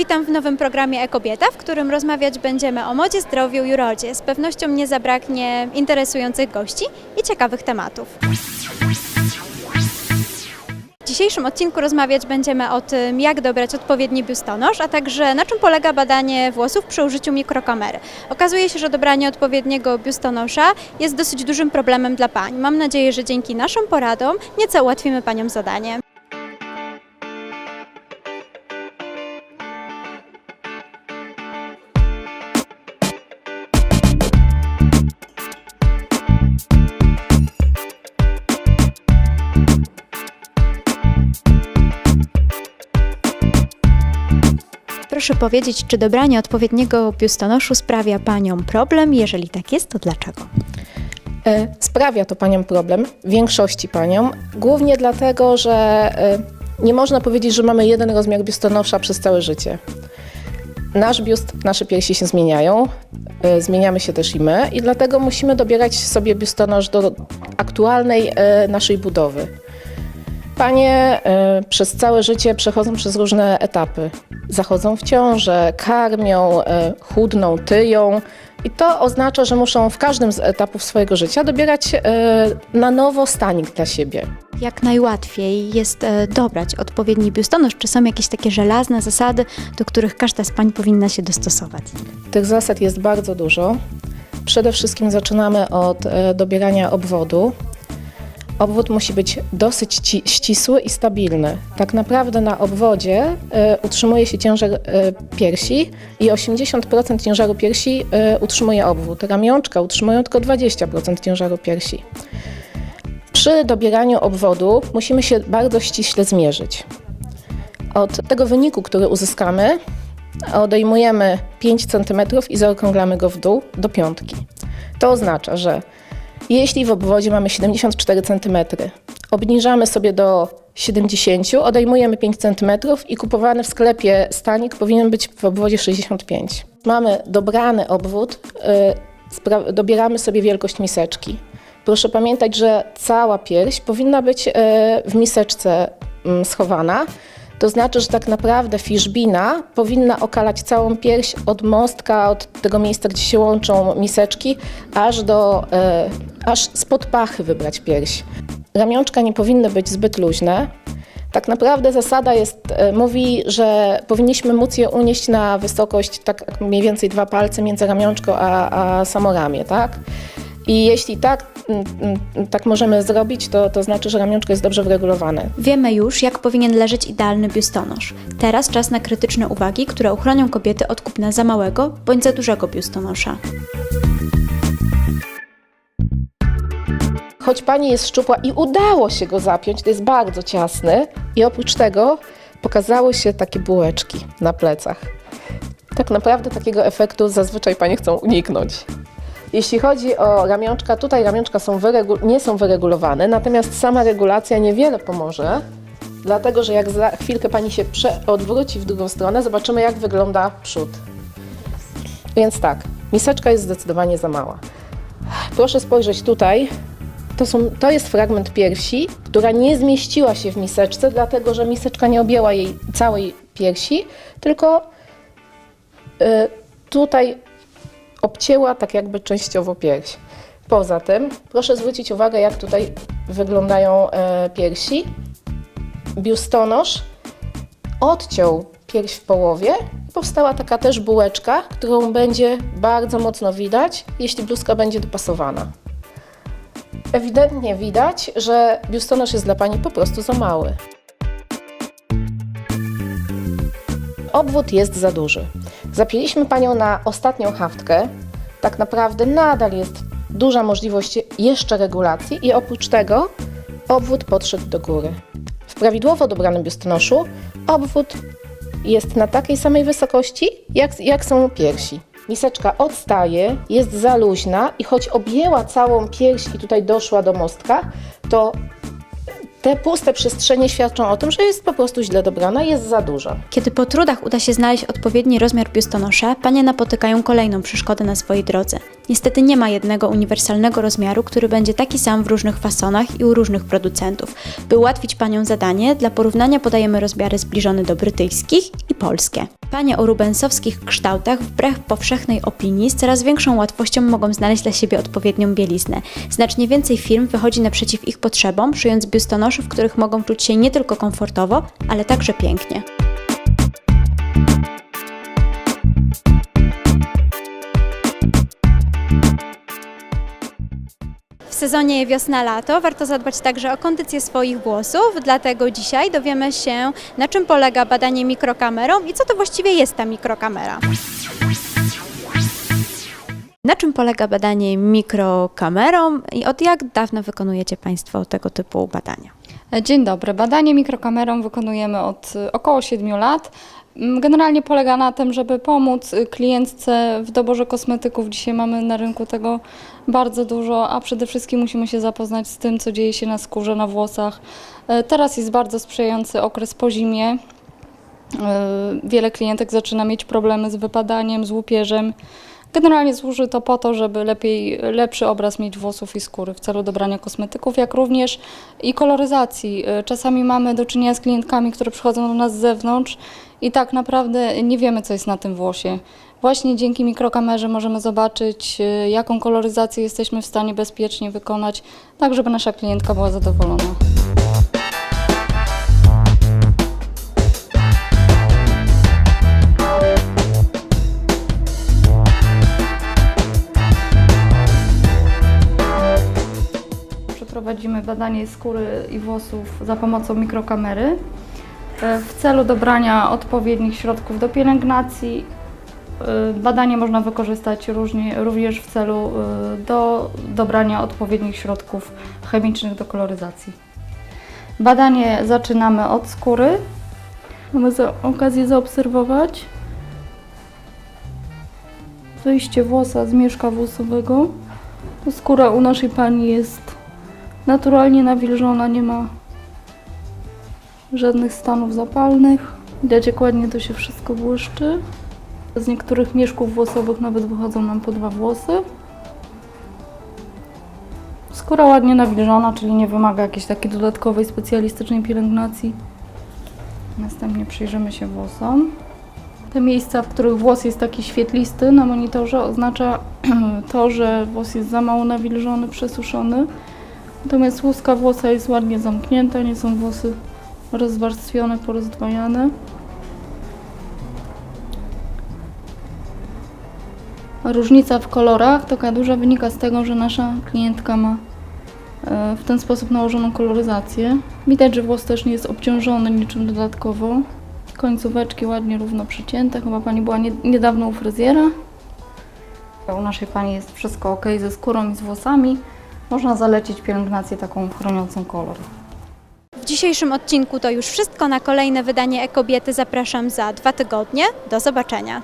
Witam w nowym programie Ekobieta, w którym rozmawiać będziemy o modzie, zdrowiu i urodzie. Z pewnością nie zabraknie interesujących gości i ciekawych tematów. W dzisiejszym odcinku rozmawiać będziemy o tym, jak dobrać odpowiedni biustonosz, a także na czym polega badanie włosów przy użyciu mikrokamery. Okazuje się, że dobranie odpowiedniego biustonosza jest dosyć dużym problemem dla pań. Mam nadzieję, że dzięki naszym poradom nieco ułatwimy paniom zadanie. Proszę powiedzieć, czy dobranie odpowiedniego biustonoszu sprawia paniom problem? Jeżeli tak jest, to dlaczego? E, Sprawia to paniom problem, większości paniom, głównie dlatego, że e, nie można powiedzieć, że mamy jeden rozmiar biustonosza przez całe życie. Nasz biust, nasze piersi się zmieniają, e, zmieniamy się też i my i dlatego musimy dobierać sobie biustonosz do aktualnej naszej budowy. Panie e, przez całe życie przechodzą przez różne etapy. Zachodzą w ciążę, karmią, e, chudną, tyją. I to oznacza, że muszą w każdym z etapów swojego życia dobierać e, na nowo stanik dla siebie. Jak najłatwiej jest dobrać odpowiedni biustonosz? Czy są jakieś takie żelazne zasady, do których każda z pań powinna się dostosować? Tych zasad jest bardzo dużo. Przede wszystkim zaczynamy od dobierania obwodu. Obwód musi być dosyć ci, ścisły i stabilny. Tak naprawdę na obwodzie e, utrzymuje się ciężar e, piersi i 80% ciężaru piersi e, utrzymuje obwód. Ramionczka utrzymują tylko 20% ciężaru piersi. Przy dobieraniu obwodu musimy się bardzo ściśle zmierzyć. Od tego wyniku, który uzyskamy, odejmujemy 5 cm i zaokrąglamy go w dół do piątki. To oznacza, że jeśli w obwodzie mamy 74 cm, obniżamy sobie do 70, odejmujemy 5 cm i kupowany w sklepie stanik powinien być w obwodzie 65. Mamy dobrany obwód, y, dobieramy sobie wielkość miseczki. Proszę pamiętać, że cała pierś powinna być y, w miseczce mm, schowana. To znaczy, że tak naprawdę fiszbina powinna okalać całą pierś od mostka, od tego miejsca, gdzie się łączą miseczki, aż do, e, aż spod pachy wybrać pierś. Ramionczka nie powinny być zbyt luźne. Tak naprawdę zasada jest, e, mówi, że powinniśmy móc je unieść na wysokość tak mniej więcej dwa palce między ramionczką a, a samoramię, tak? I jeśli tak, mm, mm, tak możemy zrobić, to, to znaczy, że ramionczko jest dobrze wyregulowane. Wiemy już, jak powinien leżeć idealny biustonosz. Teraz czas na krytyczne uwagi, które uchronią kobiety od kupna za małego bądź za dużego biustonosza. Choć pani jest szczupła i udało się go zapiąć, to jest bardzo ciasny i oprócz tego pokazały się takie bułeczki na plecach. Tak naprawdę takiego efektu zazwyczaj panie chcą uniknąć. Jeśli chodzi o ramionczka, tutaj ramionczka są nie są wyregulowane, natomiast sama regulacja niewiele pomoże, dlatego że jak za chwilkę pani się odwróci w drugą stronę, zobaczymy jak wygląda przód. Więc tak, miseczka jest zdecydowanie za mała. Proszę spojrzeć tutaj. To, są, to jest fragment piersi, która nie zmieściła się w miseczce, dlatego że miseczka nie objęła jej całej piersi, tylko y, tutaj obcięła tak jakby częściowo pierś. Poza tym, proszę zwrócić uwagę, jak tutaj wyglądają e, piersi. Biustonosz odciął pierś w połowie powstała taka też bułeczka, którą będzie bardzo mocno widać, jeśli bluzka będzie dopasowana. Ewidentnie widać, że biustonosz jest dla Pani po prostu za mały. Obwód jest za duży. Zapięliśmy Panią na ostatnią haftkę. Tak naprawdę nadal jest duża możliwość jeszcze regulacji i oprócz tego obwód podszedł do góry. W prawidłowo dobranym biustonoszu obwód jest na takiej samej wysokości, jak, jak są piersi. Miseczka odstaje, jest za luźna i choć objęła całą pierś i tutaj doszła do mostka, to te puste przestrzenie świadczą o tym, że jest po prostu źle dobrana, jest za duża. Kiedy po trudach uda się znaleźć odpowiedni rozmiar biustonosza, panie napotykają kolejną przeszkodę na swojej drodze. Niestety nie ma jednego uniwersalnego rozmiaru, który będzie taki sam w różnych fasonach i u różnych producentów. By ułatwić paniom zadanie, dla porównania podajemy rozmiary zbliżone do brytyjskich i polskie. Panie o rubensowskich kształtach, wbrew powszechnej opinii, z coraz większą łatwością mogą znaleźć dla siebie odpowiednią bieliznę. Znacznie więcej firm wychodzi naprzeciw ich potrzebom, szyjąc biustonosze, w których mogą czuć się nie tylko komfortowo, ale także pięknie. Sezonie wiosna-lato warto zadbać także o kondycję swoich włosów, dlatego dzisiaj dowiemy się, na czym polega badanie mikrokamerą i co to właściwie jest ta mikrokamera. Na czym polega badanie mikrokamerą i od jak dawna wykonujecie Państwo tego typu badania? Dzień dobry. Badanie mikrokamerą wykonujemy od około 7 lat. Mm, Generalnie polega na tym, żeby pomóc y, klientce w doborze kosmetyków. Dzisiaj mamy na rynku tego bardzo dużo, a przede wszystkim musimy się zapoznać z tym, co dzieje się na skórze, na włosach. E, Teraz jest bardzo sprzyjający okres po zimie. E, Wiele klientek zaczyna mieć problemy z wypadaniem, z łupieżem. Generalnie służy to po to, żeby lepiej, lepszy obraz mieć włosów i skóry w celu dobrania kosmetyków, jak również i koloryzacji. Y, Czasami mamy do czynienia z klientkami, które przychodzą do nas z zewnątrz i tak naprawdę nie wiemy, co jest na tym włosie. Właśnie dzięki mikrokamerze możemy zobaczyć, y, jaką koloryzację jesteśmy w stanie bezpiecznie wykonać, tak żeby nasza klientka była zadowolona. Przeprowadzimy badanie skóry i włosów za pomocą mikrokamery e, w celu dobrania odpowiednich środków do pielęgnacji. E, Badanie można wykorzystać różnie, również w celu e, do dobrania odpowiednich środków chemicznych do koloryzacji. Badanie zaczynamy od skóry. Mamy za okazję zaobserwować wyjście włosa z mieszka włosowego. Skóra u naszej pani jest naturalnie nawilżona, nie ma żadnych stanów zapalnych. Widać jak ładnie to się wszystko błyszczy. Z niektórych mieszków włosowych nawet wychodzą nam po dwa włosy. Skóra ładnie nawilżona, czyli nie wymaga jakiejś takiej dodatkowej, specjalistycznej pielęgnacji. Następnie przyjrzymy się włosom. Te miejsca, w których włos jest taki świetlisty na monitorze oznacza to, że włos jest za mało nawilżony, przesuszony. Natomiast łuska włosa jest ładnie zamknięta, nie są włosy rozwarstwione, porozdwajane. Różnica w kolorach taka duża wynika z tego, że nasza klientka ma e, w ten sposób nałożoną koloryzację. Widać, że włos też nie jest obciążony niczym dodatkowo. Końcóweczki ładnie równo przycięte. Chyba pani była nie, niedawno u fryzjera. U naszej pani jest wszystko ok ze skórą i z włosami. Można zalecić pielęgnację taką chroniącą kolor. W dzisiejszym odcinku to już wszystko. Na kolejne wydanie e-kobiety zapraszam za dwa tygodnie. Do zobaczenia.